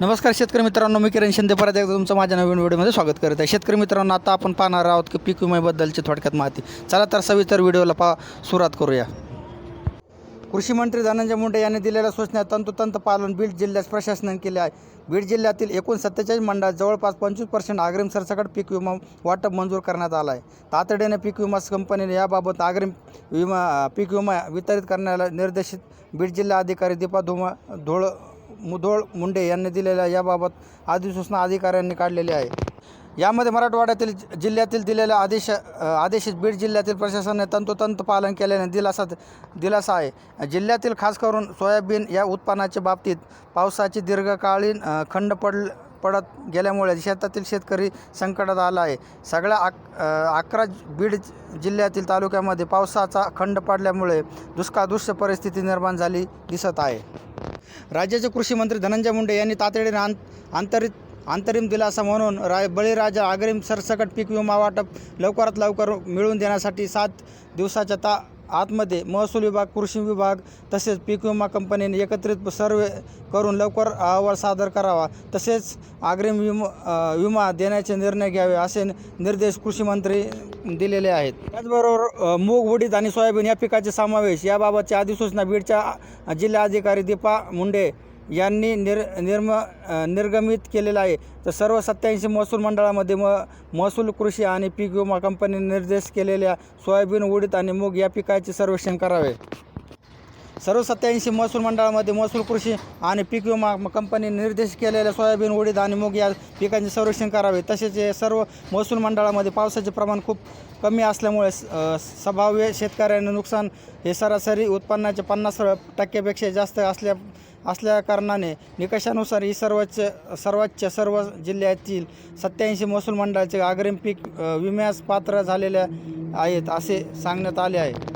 नमस्कार शेतकरी मित्रांनो मी किरण शिंदे. परत एकदा तुमचं माझ्या नवीन व्हिडिओमध्ये स्वागत करत आहे. शेतकरी मित्रांनो आता आपण पाहणार आहोत की पीक विम्याबद्दलची थोडक्यात माहिती. चला तर सविस्तर व्हिडिओला पा सुरुवात करूया. कृषी मंत्री धनंजय मुंडे यांनी दिलेल्या सूचना तंतोतंत पालन बीड जिल्ह्यात प्रशासनाने केले आहे. बीड जिल्ह्यातील एकूण सत्तेचाळीस मंडळात जवळपास पंचवीस पर्सेंट अग्रिम सरसकट पीक विमा वाटप मंजूर करण्यात आला आहे. तातडीने पीक विमा कंपनीने याबाबत अग्रिम विमा पीक विमा वितरित करण्याला निर्देशित बीड जिल्हा अधिकारी दीपा धुमा धोळ मुधोळ मुंडे यांनी दिलेल्या याबाबत अधिसूचना अधिकाऱ्यांनी काढलेली आहे. यामध्ये मराठवाड्यातील जिल्ह्यातील दिलेल्या आदेश आदेशित बीड जिल्ह्यातील प्रशासनाने तंतोतंत पालन केल्याने दिलासा दिलासा आहे. जिल्ह्यातील खास करून सोयाबीन या उत्पन्नाच्या बाबतीत पावसाची दीर्घकालीन खंड पड पडत गेल्यामुळे शेतातील शेतकरी संकटात आला आहे. सगळ्या आक अकरा बीड जिल्ह्यातील तालुक्यामध्ये पावसाचा खंड पडल्यामुळे दुष्काळदृश्य परिस्थिती निर्माण झाली दिसत आहे. राज्याचे कृषी मंत्री धनंजय मुंडे यांनी तातडीने आं आंतरित अंतरिम दिलासा म्हणून रा बळीराजा अग्रिम सरसकट पीक विमा वाटप लवकरात लवकर मिळवून देण्यासाठी सात दिवसाच्या ता आतमध्ये महसूल विभाग कृषी विभाग तसेच पीक विमा कंपनीने एकत्रित सर्वे करून लवकर अहवाल सादर करावा. तसेच अग्रिम विमा विमा देण्याचे निर्णय घ्यावे असे निर्देश कृषी मंत्री दिलेले आहेत. त्याचबरोबर मूग उडीद आणि सोयाबीन या पिकाचे समावेश याबाबतची अधिसूचना बीडच्या जिल्हाधिकारी दीपा मुंडे यांनी निर निर्म निर्गमित केलेलं आहे. तर सर्व सत्याऐंशी महसूल मंडळामध्ये म महसूल कृषी आणि पीक विमा कंपनीने निर्देश केलेल्या सोयाबीन उडीद आणि मूग या पिकाचे सर्वेक्षण करावे. सर्व सत्याऐंशी महसूल मंडळामध्ये महसूल कृषी आणि पीक विमा कंपनी कंपनीने निर्देश केलेल्या सोयाबीन उडीद आणि मूग या पिकांचे संरक्षण करावे. तसेच हे सर्व महसूल मंडळामध्ये पावसाचे प्रमाण खूप कमी असल्यामुळे स- संभाव्य शेतकऱ्यांना नुकसान हे सरासरी उत्पन्नाचे पन्नास टक्क्यापेक्षा जास्त असल्या असल्या कारणाने निकषानुसार ही सर्वोच्च सर्वोच्च सर्व जिल्ह्यातील सत्याऐंशी महसूल मंडळाचे अग्रिम पीक विम्यास पात्र झालेल्या आहेत असे सांगण्यात आले आहे.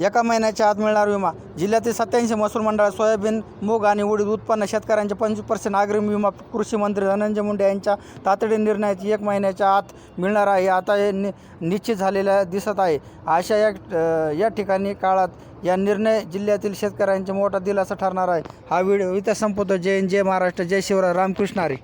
एका महिन्याच्या आत मिळणार विमा. जिल्ह्यातील सत्याऐंशी महसूल मंडळात सोयाबीन मूग आणि उडीद उत्पन्न शेतकऱ्यांचे पंचवीस पर्सेंट अग्रिम विमा कृषी मंत्री धनंजय मुंडे यांच्या तातडी निर्णयात एक महिन्याच्या आत मिळणार आहे. आता हे नि निश्चित झालेल्या दिसत आहे. अशा या या ठिकाणी काळात या निर्णय जिल्ह्यातील शेतकऱ्यांचे मोठा दिलासा ठरणार आहे. हा व्हिडिओ इथं संपवतो. जय जय महाराष्ट्र जय शिवराय. रामकृष्ण हरी.